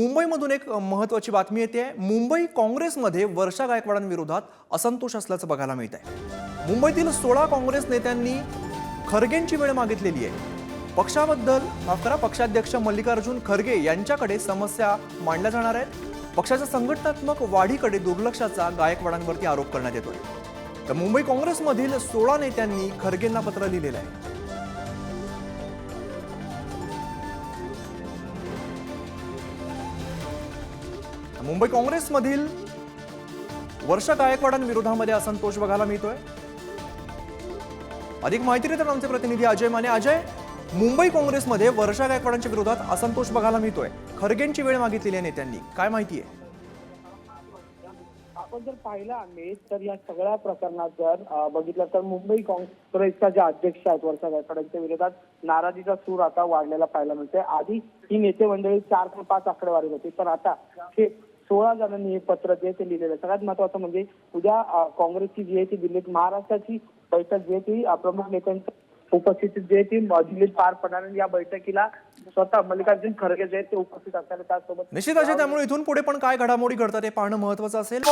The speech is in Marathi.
मुंबईमधून एक महत्वाची बातमी येते. मुंबई काँग्रेसमध्ये वर्षा गायकवाडांविरोधात असंतोष असल्याचं बघायला मिळत आहे मुंबईतील सोळा काँग्रेस नेत्यांनी खरगेंची वेळ मागितलेली आहे. पक्षाबद्दल माफ करा पक्षाध्यक्ष मल्लिकार्जुन खरगे यांच्याकडे समस्या मांडल्या जाणार आहेत. पक्षाच्या संघटनात्मक वाढीकडे दुर्लक्षाचा गायकवाडांवरती आरोप करण्यात येतोय. तर मुंबई काँग्रेसमधील सोळा नेत्यांनी खरगेंना पत्र लिहिलेलं आहे. मुंबई काँग्रेसमधील वर्षा गायकवाडांविरोधामध्ये असंतोष बघायला मिळतोय. अधिक माहिती देतात आमचे प्रतिनिधी अजय माने. अजय मुंबई काँग्रेसमध्ये वर्षा गायकवाडांच्या विरोधात असंतोष बघायला मिळतोय. खरगेंची वेळ मागितलेली आहे नेत्यांनी. काय माहिती आहे? आपण जर पाहिलं आम्ही तर या सगळ्या प्रकरणात जर बघितलं तर मुंबई काँग्रेसच्या ज्या अध्यक्ष आहेत वर्षा गायकवाडांच्या विरोधात नाराजीचा सूर आता वाढलेला पाहायला मिळतोय. आधी ही नेते मंडळी चार ते पाच आकडेवारी होती पण आता हे सोळा जणांनी हे पत्र जे ते लिहिलेलं आहे. सगळ्यात महत्वाचं म्हणजे उद्या काँग्रेसची जी आहे ती दिल्लीत महाराष्ट्राची बैठक जी आहे ती प्रमुख नेत्यांच्या उपस्थितीत जे ती दिल्लीत पार पडणार आणि या बैठकीला स्वतः मल्लिकार्जुन खरगे जे ते उपस्थित असणार त्यासोबत. निश्चित असे त्यामुळे इथून पुढे पण काय घडामोडी घडतात हे पाहणं महत्वाचं असेल.